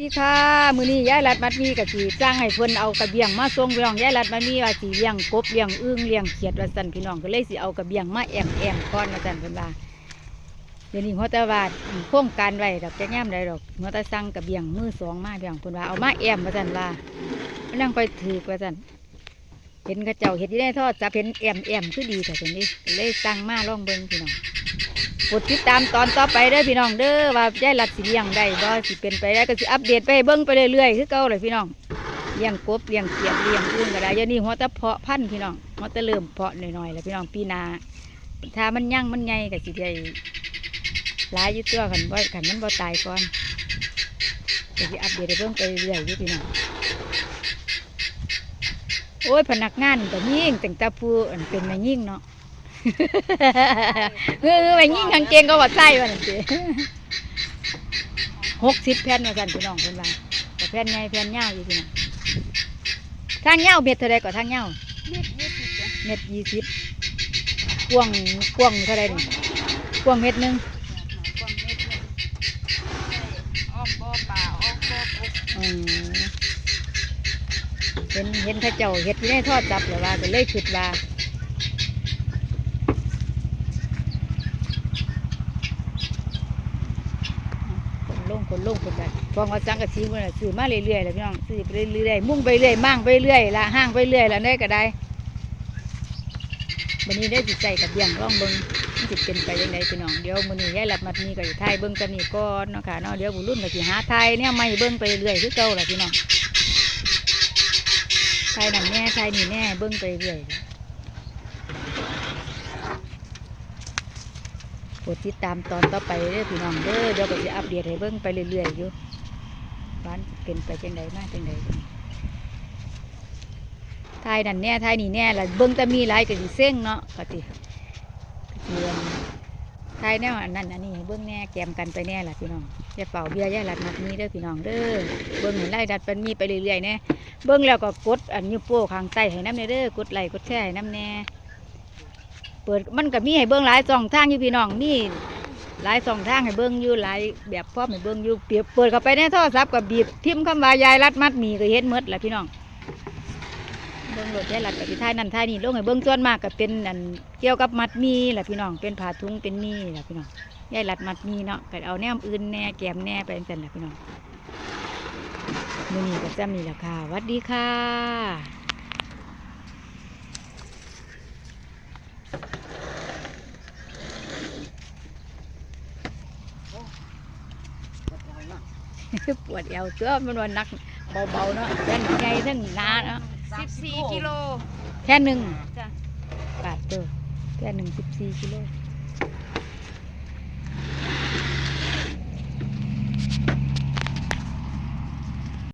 ดีค่ะมือนี้ยายรัดมัดมีกับสีจ้างให้เพิ่นเอากระเบียงมาส่งพี่น้องยายรัดมัดมีว่าสีเลี้ยงกบเลี้ยงอึ้งเลี้ยงเขียดว่าสั่นพี่น้องก็เลยสิเอากระเบียงมาแอมแอมก้อนมาสั่นเพิ่นว่าเดี๋ยวนี้หัวตะวาดโครงการไว้ดอกจะแง้มได้ดอกหัวตะสั่งกระเบียงมือสองมาเบียงเพิ่นว่าเอามาแอมมาสั่นว่ามันนั่งไปถือมาสั่น เห็นกระเจ้าเห็ดที่ได้ทอดจะเป็นแอมแอมคือดีแต่ตรงนี้เลยสั่งมาล่องเบิ่งพี่น้องกดติดตามตอนต่อไปเด้อพี่น้องเด้อว่ายายรัดสิเลี้ยงได้บ่สิเป็นไปได้ก็สิอัปเดตไปเบิ่งไปเรื่อยๆคือเก่าเลยพี่น้องเลี้ยงกบเลี้ยงเขียดเลี้ยงอื่นก็ได้เดี๋ยวนี้หัวตะเพาะพันพี่น้องหัวตะเริ่มเพาะหน่อยๆแล้วพี่น้องปีนาถ้ามันยั่งมันใหญ่ก็สิได้หลายยู่ตัวกันบ่กันมันบ่ตายก่อนก็สิอัปเดตให้เบิ่งไปเรื่อยๆอยู่พี่น้อง โอ้ยพนักงานก็ยิ่งแต่งแตาผู้อันเป็นแม่ยิ่งเนาะเออไปยิ่งกางเกงก็ว่าใส่วันนี้หกสิบแผ่นมาสั่นพี่น้องคนว่าแต่แผ่นใหญ่แผ่นยาวอยู่พี่น้องทางยาวเม็ดเท่าไรก็ทางยาวเม็ดยี่สิบจ้ะเม็ดยี่สิบกว้างกว้างเท่าไรนี่กว้างเม็ดหนึงกวางเม็ดเนี่ยออกบ่อป่าออกบ่อกบอืมเห็นเห็นเข้าเจ้าเห็ดที่ได้ทอดจับเลยว่าก็เลยคิดว่าคนลงคนลงคนแบบพอเขาจังกะซีมันน่ะซื้อมาเรื่อยๆแล้วพี่น้องซื้อไปเรื่อยๆมุ่งไปเรื่อยมั่งไปเรื่อยละห้างไปเรื่อยแล้วได้ก็ได้วันนี้ได้จิตใจกับเบียงร่องเบิ้งมันสิเป็นไปยังไงพี่น้องเดี๋ยวมื้อนี้ยายรับมัดมีก็อยู่ไทยเบิ่งกันนี่ก่อนเนาะค่ะเนาะเดี๋ยวบุรุ่นก็สิหาไทยเนี่ยไม่เบิ่งไปเรื่อยคือเก่าละพี่น้อง ไทยนั่นแน่ไทยนี่แน่เบิ้งไปเรื่อยโปรดติดตามตอนต่อไปเด้อพี่น้องเด้อเดี๋ยวก็จะอัปเดตให้เบิ้งไปเรื่อยๆอยู่บ้านเป็นไปจังไดมาจังไดไทยนั่นแน่ไทยนี่แน่ละเบิ้งแต่มีหลายก็สิเส้งเนาะก็สิเรี ไทยแนวอันนั้นอันนี้เบิ่งแน่แกมกันไปแน่ล่ะพี่น้องอย่าเฝ้าเบียร์อย่าหลัดมัดมีเด้อพี่น้องเด้อเบิ่งเห็นไล่ดัดเป็นมีไปเรื่อยๆแน่เบิ่งแล้วก็กดอันนิ้โป้ข้างใต้ให้น้ำแน่เด้อกดไหลกดแชร์ให้น้ำแน่เปิดมันก็มีให้เบิ่งหลายช่องทางอยู่พี่น้องมีหลายช่องทางให้เบิ่งอยู่หลายแบบพร้อมให้เบิ่งอยู่เปียบเปิดเข้าไปในโทรศัพท์ก็บีบพิมคำว่ายายรัดมัดมีก็เห็นหมดแหละพี่น้อง เบิ่งรถยายรัดกับพี่ท้ายนั่นท้ายนี่ลงให้เบิ่งส่วนมากก็เป็นอันเกี่ยวกับมัดมีแหละพี่น้องเป็นผ้าถุงเป็นมีแหละพี่น้องยายรัดมัดมีเนาะก็เอาแนมอื่นแหน่แกมแหน่ไปจังซั่นแหละพี่น้องมือนี้ก็จะมีราคาหวัดดีค่ะปวดเอวเสื้อมันวันนักเบาๆเนาะแค่นใหญ่ทั้งหนาเนาะ สิบสี่กิโล แค่หนึ่งจ้ะ บาทเด้อแค่หนึ่งสิบสี่กิโล